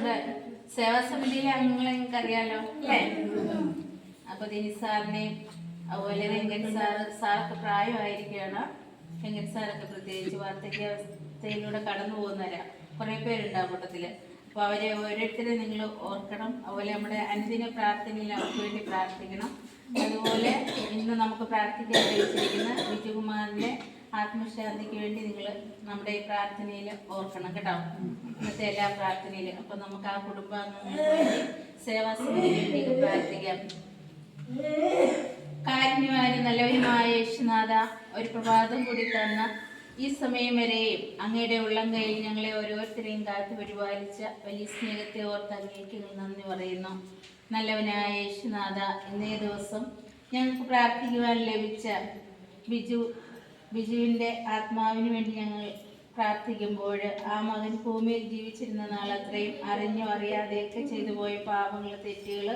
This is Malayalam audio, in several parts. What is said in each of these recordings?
നമ്മുടെ സേവാസമിതിയിലെ അംഗങ്ങളെ നിങ്ങൾക്ക് അറിയാലോ അല്ലേ? അപ്പൊ ദിനി സാറിനെയും അതുപോലെ വെങ്കൻ സാറ് സാറൊക്കെ പ്രായമായിരിക്കുകയാണ്. വെങ്കൻ സാറൊക്കെ പ്രത്യേകിച്ച് വാർദ്ധക്യാവസ്ഥയിലൂടെ കടന്നു പോകുന്നവരാ കുറെ പേരുണ്ടാവും കൂട്ടത്തിൽ. അപ്പൊ അവരെ ഓരോരുത്തരെ നിങ്ങൾ ഓർക്കണം. അതുപോലെ നമ്മുടെ അനുദിന പ്രാർത്ഥനയിൽ അവർക്ക് വേണ്ടി പ്രാർത്ഥിക്കണം. അതുപോലെ ഇന്ന് നമുക്ക് പ്രാർത്ഥിക്കാൻ കഴിച്ചിരിക്കുന്ന വിജയകുമാറിന്റെ ആത്മശാന്തിക്ക് വേണ്ടി നിങ്ങൾ നമ്മുടെ ഈ പ്രാർത്ഥനയിൽ ഓർക്കണം കേട്ടോ. ഇന്നത്തെ എല്ലാ പ്രാർത്ഥനയിലും അപ്പൊ നമുക്ക് ആ കുടുംബാംഗങ്ങൾക്ക് വേണ്ടി സേവാസമിതിക്ക് പ്രാർത്ഥിക്കാം. കാരുണ്യമായ നല്ലവരുമായ യേശുനാഥ ഒരു പ്രഭാതം കൂടി തന്ന ഈ സമയം വരെയും അങ്ങയുടെ ഉള്ളം കയ്യിൽ ഞങ്ങളെ ഓരോരുത്തരെയും കാത്തു പരിപാലിച്ച വലിയ സ്നേഹത്തെ ഓർത്ത് അങ്ങേക്ക് നന്ദി പറയുന്നു. നല്ലവനായ യേശുനാഥ ഇന്നേ ദിവസം ഞങ്ങൾക്ക് പ്രാർത്ഥിക്കുവാൻ ലഭിച്ച ബിജു ബിജുവിന്റെ ആത്മാവിന് വേണ്ടി ഞങ്ങൾ പ്രാർത്ഥിക്കുമ്പോൾ ആ മകൻ ഭൂമിയിൽ ജീവിച്ചിരുന്ന നാൾ അത്രയും അറിഞ്ഞോ അറിയാതെയൊക്കെ ചെയ്തു പോയ പാപങ്ങൾ തെറ്റുകൾ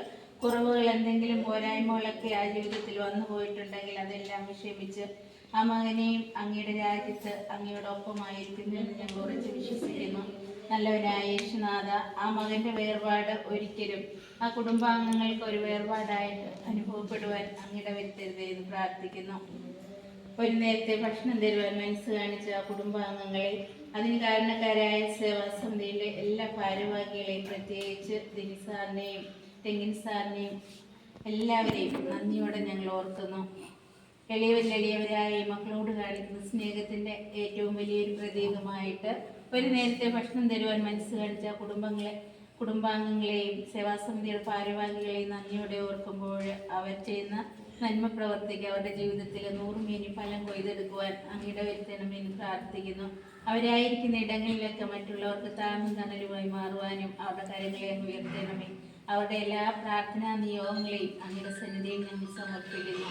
കുറവുകൾ എന്തെങ്കിലും പോരായ്മകളൊക്കെ ആ ജീവിതത്തിൽ വന്നു പോയിട്ടുണ്ടെങ്കിൽ അതെല്ലാം ക്ഷമിച്ച് ആ മകനെയും അങ്ങയുടെ രാജ്യത്ത് അങ്ങയുടെ ഒപ്പമായിരിക്കുന്നു എന്ന് ഞങ്ങൾ ഉറച്ചു വിശ്വസിക്കുന്നു. നല്ലവനായ യേശുനാഥ ആ മകന്റെ വേർപാട് ഒരിക്കലും ആ കുടുംബാംഗങ്ങൾക്ക് ഒരു വേർപാടായിട്ട് അനുഭവപ്പെടുവാൻ അങ്ങയുടെ വരുത്തരുതേ എന്ന് പ്രാർത്ഥിക്കുന്നു. ഒരു നേരത്തെ ഭക്ഷണം തരുവാൻ മനസ്സ് കാണിച്ച ആ കുടുംബാംഗങ്ങളെ അതിന് കാരണക്കാരായ സേവാസമിതിയിലെ എല്ലാ ഭാരവാഹികളെയും പ്രത്യേകിച്ച് ദിനി സാറിനെയും തെങ്ങിൻ സാറിനെയും എല്ലാവരെയും നന്ദിയോടെ ഞങ്ങൾ ഓർക്കുന്നു. എളിയവരിൽ ഈ മക്കളോട് കാണിക്കുന്ന സ്നേഹത്തിന്റെ ഏറ്റവും വലിയൊരു പ്രതീകമായിട്ട് ഒരു നേരത്തെ ഭക്ഷണം തരുവാൻ മനസ്സ് കാണിച്ച കുടുംബങ്ങളെ കുടുംബാംഗങ്ങളെയും സേവാസമിതിയുടെ ഭാരവാഹികളെയും നന്ദിയോടെ ഓർക്കുമ്പോൾ അവർ ചെയ്യുന്ന നന്മ പ്രവർത്തിക്കുക. അവരുടെ ജീവിതത്തിൽ നൂറുമേനി ഫലം കൊയ്തെടുക്കുവാൻ അങ്ങയുടെ വരുത്തണമെന്ന് പ്രാർത്ഥിക്കുന്നു. അവരായിരിക്കുന്ന ഇടങ്ങളിലൊക്കെ മറ്റുള്ളവർക്ക് താങ്ങും തണലുമായി മാറുവാനും അവരുടെ കാര്യങ്ങളെ ഉയർത്തേണമേ. അവരുടെ എല്ലാ പ്രാർത്ഥനാ നിയോഗങ്ങളെയും അങ്ങയുടെ സന്നിധിയിൽ ഞങ്ങൾ സമർപ്പിക്കുന്നു.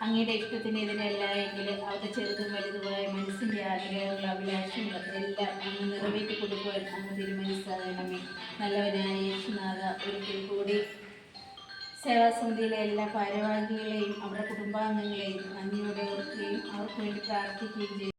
അങ്ങയുടെ ഇഷ്ടത്തിനെതിരല്ല എങ്കിൽ അവരുടെ ചെറുതും വലുതുമായ മനസ്സിന്റെ ആഗ്രഹങ്ങൾ അഭിലാഷങ്ങൾ എല്ലാം അങ്ങ് നിറവേറ്റി കൊടുക്കുവാൻ അങ്ങ് തിരുമനസ്സാകണമേ. നല്ലവനായ യേശുനാഥ ഒരിക്കൽ കൂടി സേവാസമിതിയിലെ എല്ലാ ഭാരവാഹികളെയും അവരുടെ കുടുംബാംഗങ്ങളെയും നന്ദിയോടെ ഓർക്കുകയും അവർക്ക് വേണ്ടി പ്രാർത്ഥിക്കുകയും